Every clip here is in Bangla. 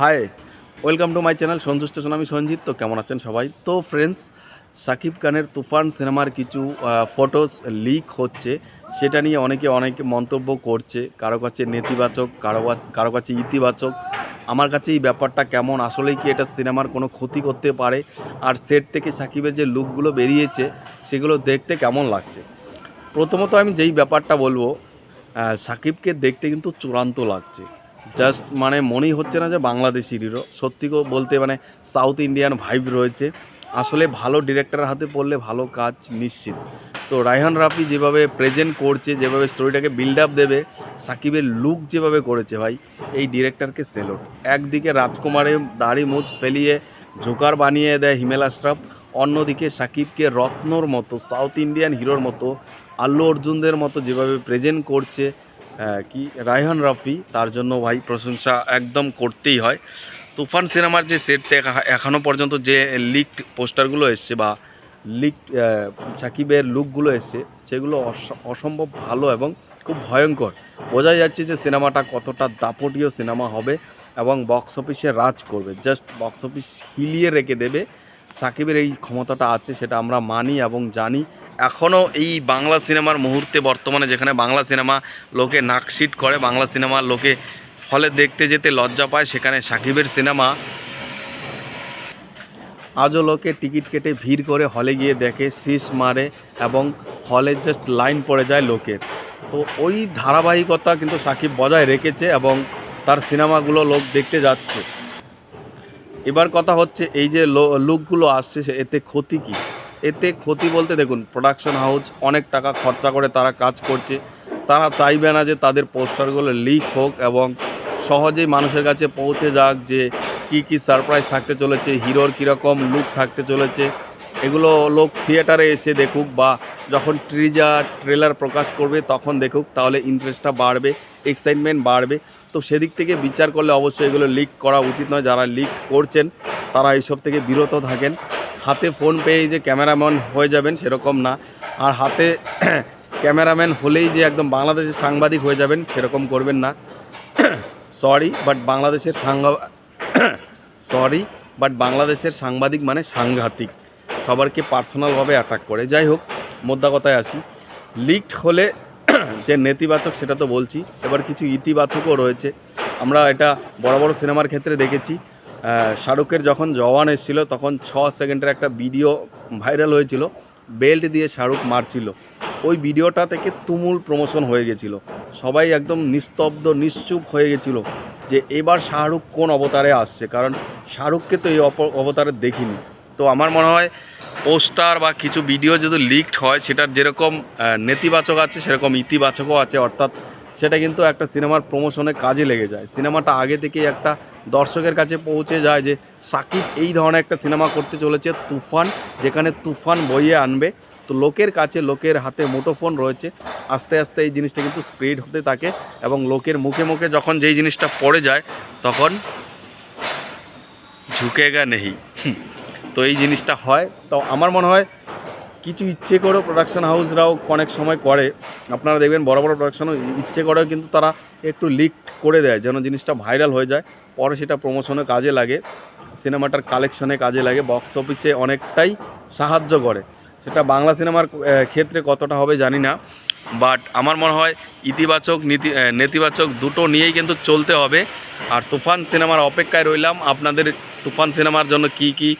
Hi welcome to my channel Sanju station আমি সঞ্জিত, তো কেমন আছেন সবাই? তো ফ্রেন্ডস সাকিব খানের তুফান সিনেমার কিছু ফটোস লিক হচ্ছে। সেটা নিয়ে অনেকে অনেক মন্তব্য করছে। কারও কাছে নেতিবাচক, কারও কারও কাছে ইতিবাচক। আমার কাছে এই ব্যাপারটা কেমন? আসলেই কি এটা সিনেমার কোনো ক্ষতি করতে পারে? আর সেট থেকে সাকিবের যে লুকগুলো বেরিয়েছে, সেগুলো দেখতে কেমন লাগছে? প্রথমত আমি যেই ব্যাপারটা বলব সাকিবকে দেখতে কিন্তু চূড়ান্ত লাগছে। জাস্ট মানে মনেই হচ্ছে না যে বাংলাদেশি হিরো সত্যি বলতে মানে সাউথ ইন্ডিয়ান ভাইব রয়েছে। আসলে ভালো ডিরেক্টরের হাতে পড়লে ভালো কাজ নিশ্চিত। তো রায়হান রাফি যেভাবে প্রেজেন্ট করছে, যেভাবে স্টোরিটাকে বিল্ড আপ দেবে, সাকিবের লুক যেভাবে করেছে ভাই, এই ডিরেক্টরকে সেলোট একদিকে রাজকুমারে দাড়ি মুছ ফেলিয়ে জোকার বানিয়ে দেয় হিমেল আশরাফ, অন্যদিকে সাকিবকে রত্নর মতো সাউথ ইন্ডিয়ান হিরোর মতো, আল্লু অর্জুনদের মতো যেভাবে প্রেজেন্ট করছে কি, রায়হান রাফি, তার জন্য ভাই প্রশংসা একদম করতেই হয়। তুফান সিনেমার যে সেট থেকে এখনও পর্যন্ত যে লিকড পোস্টারগুলো এসছে বা লিকড সাকিবের লুকগুলো এসছে, সেগুলো অস- অসম্ভব ভালো এবং খুব ভয়ঙ্কর। বোঝা যাচ্ছে যে সিনেমাটা কতটা দাপটীয় সিনেমা হবে এবং বক্স অফিসে রাজ করবে। জাস্ট বক্স অফিস হিলিয়ে রেখে দেবে। সাকিবের এই ক্ষমতাটা আছে, সেটা আমরা মানি এবং জানি। এখনও এই বাংলা সিনেমার মুহূর্তে বর্তমানে যেখানে বাংলা সিনেমা লোকে নাকশিট করে, বাংলা সিনেমা লোকে হলে দেখতে যেতে লজ্জা পায়, সেখানে সাকিবের সিনেমা। আজও লোকে টিকিট কেটে ভিড় করে হলে গিয়ে দেখে, শীষ মারে এবং হলে জাস্ট লাইন পড়ে যায় লোকের। তো ওই ধারাবাহিকতা কিন্তু সাকিব বজায় রেখেছে এবং তার সিনেমাগুলো লোক দেখতে যাচ্ছে। এবার কথা হচ্ছে এই যে লুকগুলো আসছে, এতে ক্ষতি কি? এতে ক্ষতি বলতে দেখুন প্রোডাকশন হাউস অনেক টাকা খরচা করে তারা কাজ করছে। তারা চাইবে না যে তাদের পোস্টারগুলো লিক হোক এবং সহজেই মানুষের কাছে পৌঁছে যাক যে কি কি সারপ্রাইজ থাকতে চলেছে হিরোর কীরকম লুক থাকতে চলেছে। এগুলো লোক থিয়েটারে এসে দেখুক বা যখন ট্রিজা ট্রেলার প্রকাশ করবে তখন দেখুক, তাহলে ইন্টারেস্টটা বাড়বে এক্সাইটমেন্ট বাড়বে। তো সেদিক থেকে বিচার করলে অবশ্যই এগুলো লিক করা উচিত নয়, যারা লিক করছেন, তারা এইসব থেকে বিরত থাকেন। হাতে ফোন পেয়ে যে ক্যামেরাম্যান হয়ে যাবেন সেরকম না। আর হাতে ক্যামেরাম্যান হলেই যে একদম বাংলাদেশের সাংবাদিক হয়ে যাবেন সেরকম করবেন না। সরি বাট বাংলাদেশের সাংবা সরি বাট বাংলাদেশের সাংবাদিক মানে সাংঘাতিক। সবারকে পার্সোনালভাবে অ্যাটাক করে। যাই হোক, মোদ্দা কথায় আসি। লিকড হলে যে নেতিবাচক সেটা তো বলছি। এবার কিছু ইতিবাচকও রয়েছে। আমরা এটা বড় বড় সিনেমার ক্ষেত্রে দেখেছি। শাহরুখের যখন জওয়ান এসেছিল, তখন ছ সেকেন্ডের একটা ভিডিও ভাইরাল হয়েছিল। বেল্ট দিয়ে শাহরুখ মারছিল। ওই ভিডিওটা থেকে তুমুল প্রমোশন হয়ে গেছিল। সবাই একদম নিস্তব্ধ, নিশ্চুপ হয়ে গেছিল যে এবার শাহরুখ কোন অবতারে আসছে। কারণ শাহরুখকে তো এই অবতারে দেখিনি। তো আমার মনে হয় পোস্টার বা কিছু ভিডিও যদি লিকড হয়, সেটার যেরকম নেতিবাচক আছে, সেরকম ইতিবাচকও আছে। অর্থাৎ সেটা কিন্তু একটা সিনেমার প্রমোশনে কাজে লেগে যায়। সিনেমাটা আগে থেকেই একটা দর্শকের কাছে পৌঁছে যায় যে, সাকিব এই ধরনের একটা সিনেমা করতে চলেছে, তুফান, যেখানে তুফান বইয়ে আনবে। তো লোকের কাছে, লোকের হাতে মুঠোফোন রয়েছে। আস্তে আস্তে এই জিনিসটা কিন্তু স্প্রেড হতে থাকে এবং লোকের মুখে মুখে যখন যেই জিনিসটা পড়ে যায়, তখন ঝুঁকেগা নেই। হুম। তো এই জিনিসটা হয়। তো আমার মনে হয় কিছু ইচ্ছে করেও প্রোডাকশন হাউসরাও অনেক সময় করে। আপনারা দেখবেন বড় বড় প্রোডাকশনও ইচ্ছে করেও কিন্তু তারা একটু লিক করে দেয়, যেন জিনিসটা ভাইরাল হয়ে যায়। পরে সেটা প্রমোশনে কাজে লাগে সিনেমাটার কালেকশনে কাজে লাগে বক্স অফিসে অনেকটাই সাহায্য করে। সেটা বাংলা সিনেমার ক্ষেত্রে কতটা হবে জানি না বাট আমার মনে হয় ইতিবাচক নীতি নেতিবাচক দুটো নিয়েই কিন্তু চলতে হবে। আর তুফান সিনেমার অপেক্ষায় রইলাম, আপনাদের তুফান সিনেমার জন্য কি কি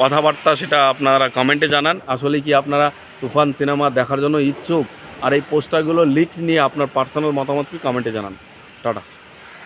কথাবার্তা সেটা আপনারা কমেন্টে জানান। আসলে কি আপনারা তুফান সিনেমা দেখার জন্য ইচ্ছুক? আর এই পোস্টারগুলো লিক নিয়ে আপনার পার্সোনাল মতামত কি কমেন্টে জানান। টাটা।